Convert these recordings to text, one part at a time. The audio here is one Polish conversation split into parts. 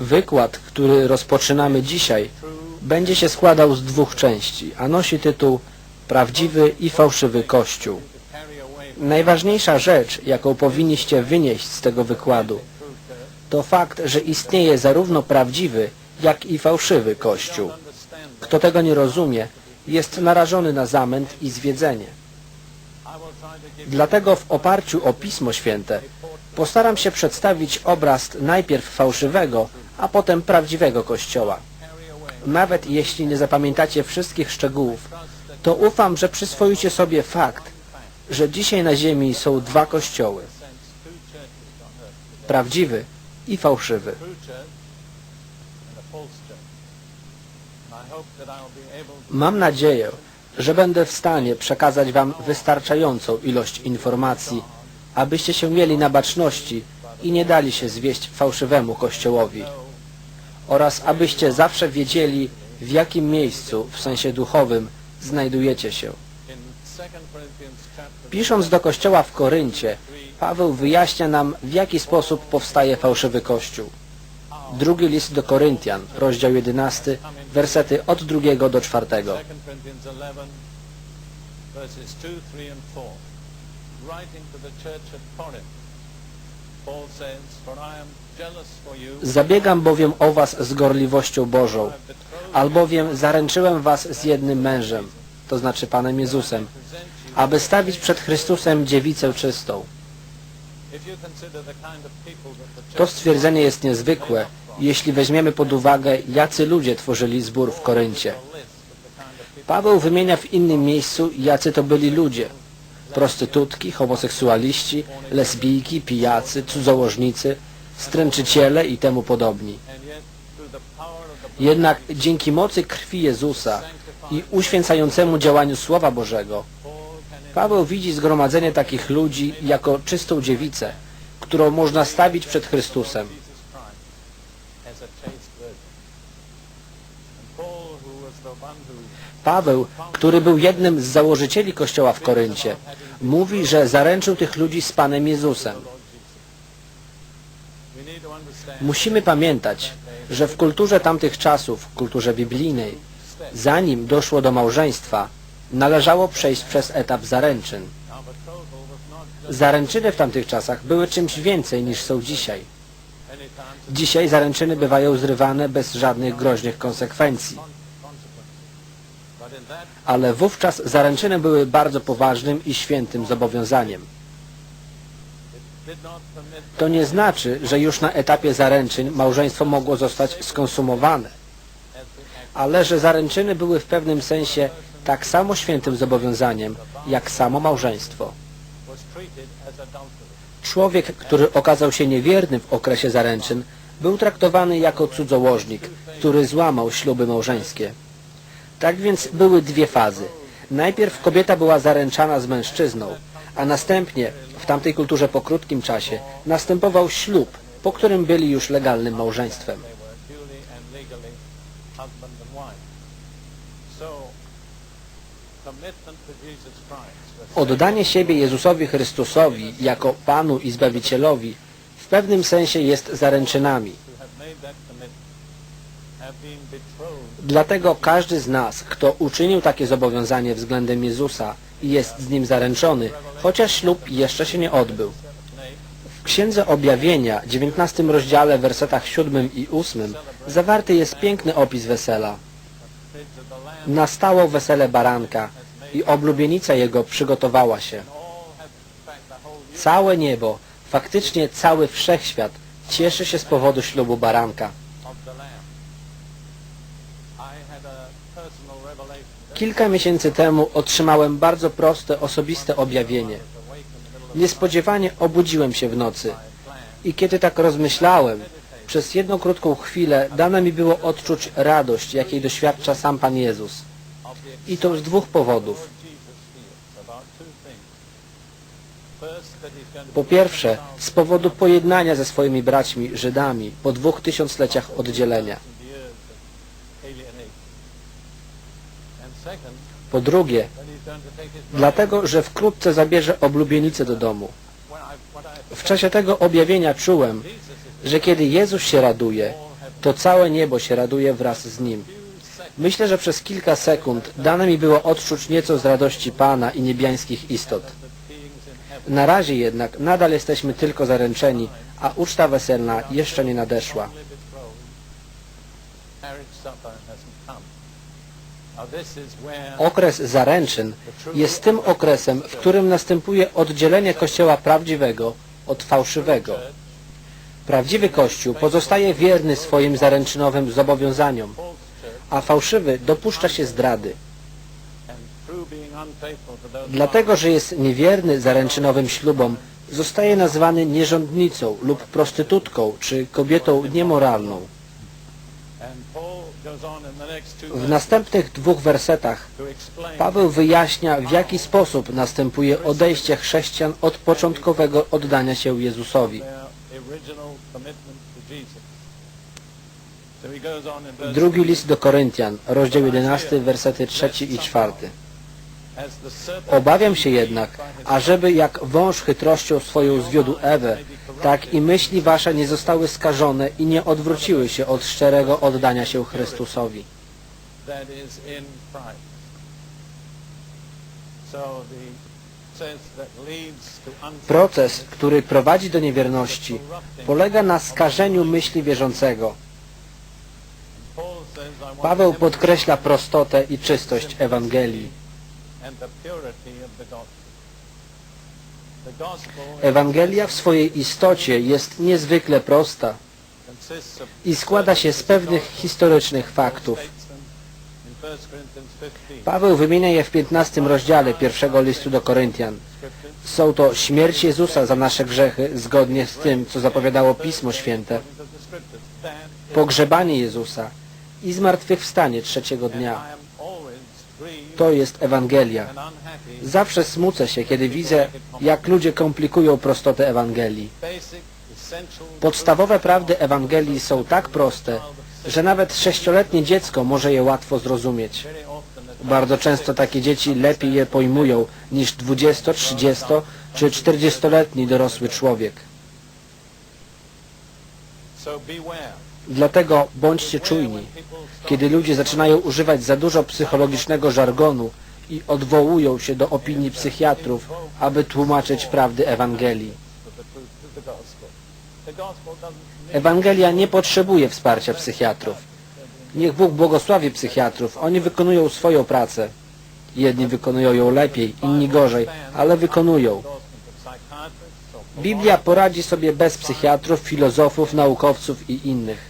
Wykład, który rozpoczynamy dzisiaj, będzie się składał z dwóch części, a nosi tytuł Prawdziwy i fałszywy Kościół. Najważniejsza rzecz, jaką powinniście wynieść z tego wykładu, to fakt, że istnieje zarówno prawdziwy, jak i fałszywy Kościół. Kto tego nie rozumie, jest narażony na zamęt i zwiedzenie. Dlatego w oparciu o Pismo Święte postaram się przedstawić obraz najpierw fałszywego, a potem prawdziwego Kościoła. Nawet jeśli nie zapamiętacie wszystkich szczegółów, to ufam, że przyswoicie sobie fakt, że dzisiaj na ziemi są dwa kościoły. Prawdziwy i fałszywy. Mam nadzieję, że będę w stanie przekazać Wam wystarczającą ilość informacji, abyście się mieli na baczności i nie dali się zwieść fałszywemu Kościołowi oraz abyście zawsze wiedzieli, w jakim miejscu, w sensie duchowym, znajdujecie się. Pisząc do Kościoła w Koryncie, Paweł wyjaśnia nam, w jaki sposób powstaje fałszywy Kościół. Drugi list do Koryntian, rozdział 11, wersety od drugiego do czwartego. 2 Corinthians 11, verses 2, 3, and 4. Writing to the church at Corinth, Zabiegam bowiem o was z gorliwością Bożą, albowiem zaręczyłem was z jednym mężem, to znaczy Panem Jezusem, aby stawić przed Chrystusem dziewicę czystą. To stwierdzenie jest niezwykłe, jeśli weźmiemy pod uwagę, jacy ludzie tworzyli zbór w Koryncie. Paweł wymienia w innym miejscu, jacy to byli ludzie. Prostytutki, homoseksualiści, lesbijki, pijacy, cudzołożnicy, stręczyciele i temu podobni. Jednak dzięki mocy krwi Jezusa i uświęcającemu działaniu Słowa Bożego, Paweł widzi zgromadzenie takich ludzi jako czystą dziewicę, którą można stawić przed Chrystusem. Paweł, który był jednym z założycieli Kościoła w Koryncie, mówi, że zaręczył tych ludzi z Panem Jezusem. Musimy pamiętać, że w kulturze tamtych czasów, w kulturze biblijnej, zanim doszło do małżeństwa, należało przejść przez etap zaręczyn. Zaręczyny w tamtych czasach były czymś więcej niż są dzisiaj. Dzisiaj zaręczyny bywają zrywane bez żadnych groźnych konsekwencji. Ale wówczas zaręczyny były bardzo poważnym i świętym zobowiązaniem. To nie znaczy, że już na etapie zaręczyn małżeństwo mogło zostać skonsumowane, ale że zaręczyny były w pewnym sensie tak samo świętym zobowiązaniem, jak samo małżeństwo. Człowiek, który okazał się niewierny w okresie zaręczyn, był traktowany jako cudzołożnik, który złamał śluby małżeńskie. Tak więc były dwie fazy. Najpierw kobieta była zaręczana z mężczyzną, a następnie, w tamtej kulturze po krótkim czasie, następował ślub, po którym byli już legalnym małżeństwem. Oddanie siebie Jezusowi Chrystusowi jako Panu i Zbawicielowi w pewnym sensie jest zaręczynami. Dlatego każdy z nas, kto uczynił takie zobowiązanie względem Jezusa i jest z Nim zaręczony, chociaż ślub jeszcze się nie odbył. W Księdze Objawienia, 19 rozdziale, wersetach 7 i 8 zawarty jest piękny opis wesela. Nastało wesele baranka i oblubienica jego przygotowała się. Całe niebo, faktycznie cały wszechświat cieszy się z powodu ślubu baranka. Kilka miesięcy temu otrzymałem bardzo proste, osobiste objawienie. Niespodziewanie obudziłem się w nocy i kiedy tak rozmyślałem, przez jedną krótką chwilę dane mi było odczuć radość, jakiej doświadcza sam Pan Jezus. I to z dwóch powodów. Po pierwsze, z powodu pojednania ze swoimi braćmi Żydami po dwóch tysiącleciach oddzielenia. Po drugie, dlatego, że wkrótce zabierze oblubienicę do domu. W czasie tego objawienia czułem, że kiedy Jezus się raduje, to całe niebo się raduje wraz z Nim. Myślę, że przez kilka sekund dane mi było odczuć nieco z radości Pana i niebiańskich istot. Na razie jednak nadal jesteśmy tylko zaręczeni, a uczta weselna jeszcze nie nadeszła. Okres zaręczyn jest tym okresem, w którym następuje oddzielenie Kościoła prawdziwego od fałszywego. Prawdziwy Kościół pozostaje wierny swoim zaręczynowym zobowiązaniom, a fałszywy dopuszcza się zdrady. Dlatego, że jest niewierny zaręczynowym ślubom, zostaje nazwany nierządnicą lub prostytutką czy kobietą niemoralną. W następnych dwóch wersetach Paweł wyjaśnia, w jaki sposób następuje odejście chrześcijan od początkowego oddania się Jezusowi. Drugi list do Koryntian, rozdział 11, wersety 3 i 4. Obawiam się jednak, ażeby jak wąż chytrością swoją zwiódł Ewę, tak i myśli wasze nie zostały skażone i nie odwróciły się od szczerego oddania się Chrystusowi. Proces, który prowadzi do niewierności, polega na skażeniu myśli wierzącego. Paweł podkreśla prostotę i czystość Ewangelii. Ewangelia w swojej istocie jest niezwykle prosta i składa się z pewnych historycznych faktów. Paweł wymienia je w 15 rozdziale pierwszego listu do Koryntian. Są to śmierć Jezusa za nasze grzechy, zgodnie z tym, co zapowiadało Pismo Święte, pogrzebanie Jezusa i zmartwychwstanie trzeciego dnia. To jest Ewangelia. Zawsze smucę się, kiedy widzę, jak ludzie komplikują prostotę Ewangelii. Podstawowe prawdy Ewangelii są tak proste, że nawet sześcioletnie dziecko może je łatwo zrozumieć. Bardzo często takie dzieci lepiej je pojmują niż 20, 30 czy 40-letni dorosły człowiek. Dlatego bądźcie czujni, kiedy ludzie zaczynają używać za dużo psychologicznego żargonu i odwołują się do opinii psychiatrów, aby tłumaczyć prawdy Ewangelii. Ewangelia nie potrzebuje wsparcia psychiatrów. Niech Bóg błogosławi psychiatrów. Oni wykonują swoją pracę. Jedni wykonują ją lepiej, inni gorzej, ale wykonują. Biblia poradzi sobie bez psychiatrów, filozofów, naukowców i innych.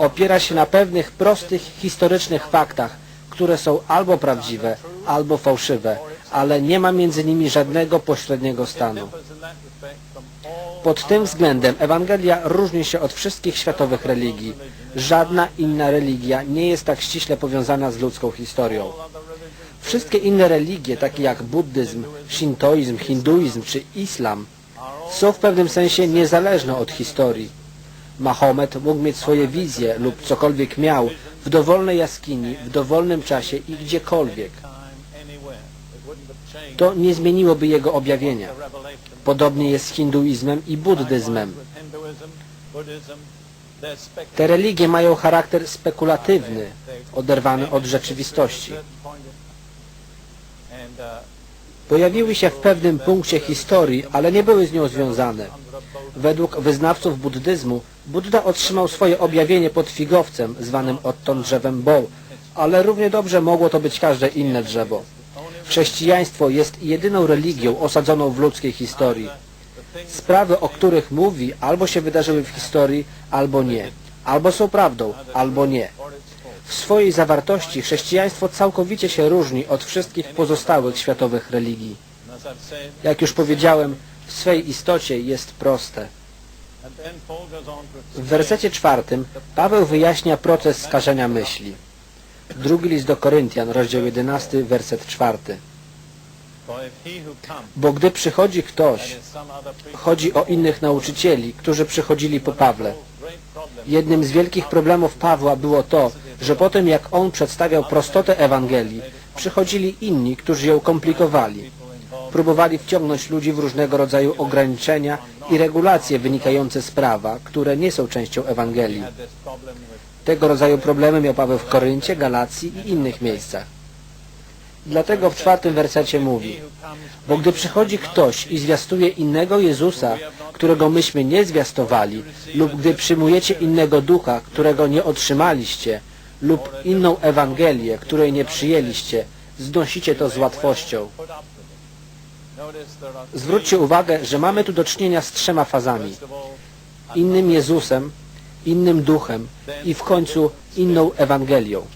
Opiera się na pewnych prostych, historycznych faktach, które są albo prawdziwe, albo fałszywe, ale nie ma między nimi żadnego pośredniego stanu. Pod tym względem Ewangelia różni się od wszystkich światowych religii. Żadna inna religia nie jest tak ściśle powiązana z ludzką historią. Wszystkie inne religie, takie jak buddyzm, shintoizm, hinduizm czy islam, są w pewnym sensie niezależne od historii. Mahomet mógł mieć swoje wizje lub cokolwiek miał w dowolnej jaskini, w dowolnym czasie i gdziekolwiek. To nie zmieniłoby jego objawienia. Podobnie jest z hinduizmem i buddyzmem. Te religie mają charakter spekulatywny, oderwany od rzeczywistości. Pojawiły się w pewnym punkcie historii, ale nie były z nią związane. Według wyznawców buddyzmu, Buddha otrzymał swoje objawienie pod figowcem, zwanym odtąd drzewem Bo, ale równie dobrze mogło to być każde inne drzewo. Chrześcijaństwo jest jedyną religią osadzoną w ludzkiej historii. Sprawy, o których mówi, albo się wydarzyły w historii, albo nie. Albo są prawdą, albo nie. W swojej zawartości chrześcijaństwo całkowicie się różni od wszystkich pozostałych światowych religii. Jak już powiedziałem, w swej istocie jest proste. W wersecie czwartym Paweł wyjaśnia proces skażenia myśli. Drugi list do Koryntian, rozdział 11, werset czwarty. Bo gdy przychodzi ktoś, chodzi o innych nauczycieli, którzy przychodzili po Pawle. Jednym z wielkich problemów Pawła było to, że po tym jak on przedstawiał prostotę Ewangelii, przychodzili inni, którzy ją komplikowali. Próbowali wciągnąć ludzi w różnego rodzaju ograniczenia i regulacje wynikające z prawa, które nie są częścią Ewangelii. Tego rodzaju problemy miał Paweł w Koryncie, Galacji i innych miejscach. Dlatego w czwartym wersecie mówi, bo gdy przychodzi ktoś i zwiastuje innego Jezusa, którego myśmy nie zwiastowali, lub gdy przyjmujecie innego ducha, którego nie otrzymaliście, lub inną Ewangelię, której nie przyjęliście, znosicie to z łatwością. Zwróćcie uwagę, że mamy tu do czynienia z trzema fazami. Innym Jezusem, innym duchem i w końcu inną Ewangelią.